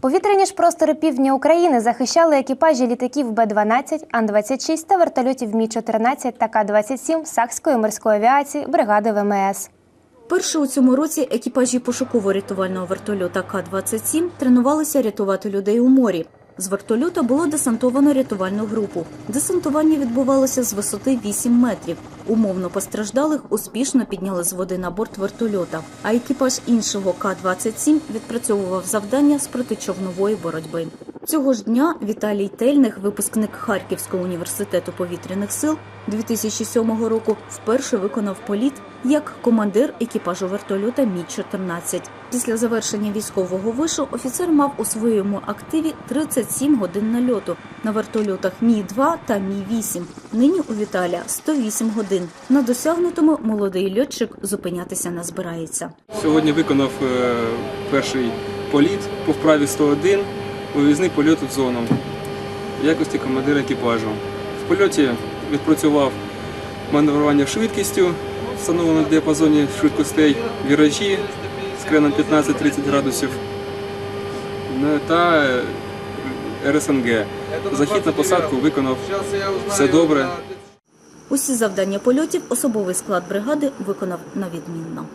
Повітряні ж простори півдня України захищали екіпажі літаків Б-12, Ан-26 та вертольотів Мі-14 та К-27 Сахської морської авіації бригади ВМС. Перше у цьому році екіпажі пошуково-рятувального вертольота К-27 тренувалися рятувати людей у морі. З вертольота було десантовано рятувальну групу. Десантування відбувалося з висоти 8 метрів. Умовно постраждалих успішно підняли з води на борт вертольота. А екіпаж іншого К-27 відпрацьовував завдання з протичовнової боротьби. Цього ж дня Віталій Тельних, випускник Харківського університету повітряних сил 2007 року, вперше виконав політ як командир екіпажу вертольота Мі-14. Після завершення військового вишу офіцер мав у своєму активі 37 годин нальоту на вертольотах Мі-2 та Мі-8. Нині у Віталія 108 годин. На досягнутому молодий льотчик зупинятися не збирається. Сьогодні виконав е, перший політ по вправі 101 вивізний польот в зону в якості командира екіпажу. В польоті відпрацював маневрування швидкістю, встановлено в діапазоні швидкостей віражі з креном 15-30 градусів та е, РСНГ. Захід на посадку виконав все добре. Усі завдання польотів особовий склад бригади виконав на відмінно.